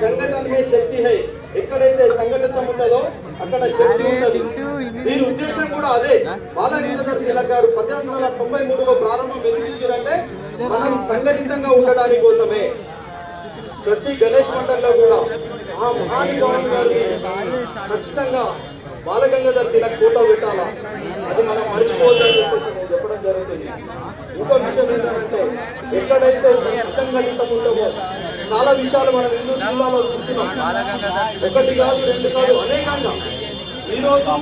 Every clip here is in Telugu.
సంఘటన మే శక్తి హై. ఎక్కడైతే సంఘటిత ఉంటుందో అక్కడ శక్తి ఉంటుంది. దీని ఉద్దేశం కూడా అదే. బాలగంగాధర్ తిలక్ గారు పద్దెనిమిది వందల తొంభై మూడులో ప్రారంభం ఎందుకు మనం సంఘటితంగా ఉండడానికి కోసమే. ప్రతి గణేష్ మండలిలో కూడా ఆ మహానుభావుని గారిని ఖచ్చితంగా బాలగంగాధర్ తిలక్ ఫోటో పెట్టాలా? అది మనం మర్చిపోవద్దని చెప్పడం జరుగుతుంది. ఇంకో విషయం ఏంటంటే ఎక్కడైతే సంఘటితం ఉంటుందో చాలా విషయాలు మనం హిందూ జిల్లాలో చూస్తున్నాం. ఒకటి కాదు రెండు కాదు అనేకంగా. ఈ రోజు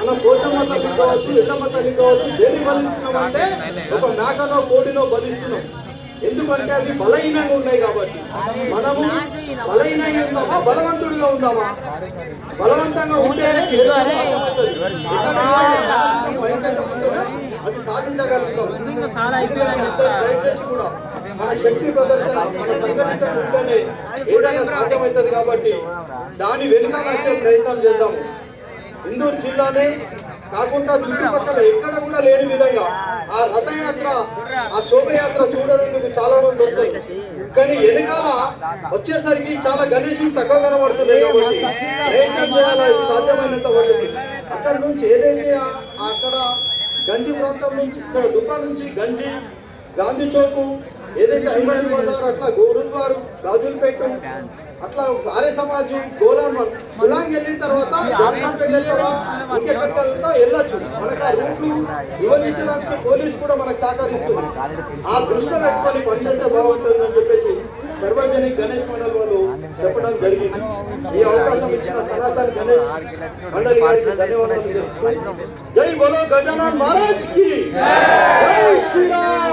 మన పోచమ్మ తల్లి కావచ్చు ఎల్లమ్మ తల్లి కావచ్చు దేని బలిస్తున్నాం అంటే ఒక మేకనో కోడినో బలిస్తున్నాం. ఎందుకంటే అవి బలహీనంగా ఉన్నాయి కాబట్టి. మనము బలహీనంగా ఉందామా బలవంతుడిగా ఉందామా బలవంతంగా ఉంటే అది సాధించగలుగుతాం. దయచేసి కూడా మన శక్తి ప్రదర్శన అర్థమవుతుంది కాబట్టి దాని వెనుక వచ్చే ప్రయత్నం చేద్దాము ఇందూరు జిల్లానే కాకుండా చుట్టుపక్కల ఎక్కడ కూడా లేని విధంగా ఆ రథయాత్ర ఆ శోభయాత్ర చూడడానికి చాలా మంది వస్తాయి కానీ వెనకాల వచ్చేసరికి చాలా గణేశులు తక్కువ కనబడుతున్నాయి కాబట్టి ప్రయత్నం చేయాలి? సాధ్యమైనంత వరకు. అక్కడ నుంచి ఏదైతే అక్కడ గంజి ప్రాంతం నుంచి ఇక్కడ దుబ్బా నుంచి గంజి గాంధీ చౌక్ ఏదైతే హైమల్ బజార్ అట్లా గోరుద్వారు రాజులపేట అట్లా ఆర్య సమాజ్ గోలామర్ గులాంగ్ వెళ్ళిన తర్వాత జాన్సన్పేట వెళ్తావా, ఇంకెక్కడికి వెళ్తా వెళ్ళొచ్చు. మనకు ఆ రూట్లు వివరించడానికి పోలీసు కూడా మనకు సహకరిస్తుంది. ఆ దృష్టిలో పెట్టుకొని పనిచేస్తే బాగుంటుందని చెప్పేసి సర్వజనిక్ గణేష్ మండల్ వాళ్ళు చెప్పడం జరిగింది. ఈ అవకాశం ఇచ్చిన సనాతన్ గణేష్ మండలి గారికి ధన్యవాదాలు తెలుపుతూ, జై బోలో గజానన్ మహారాజ్కి. జై శ్రీరామ్.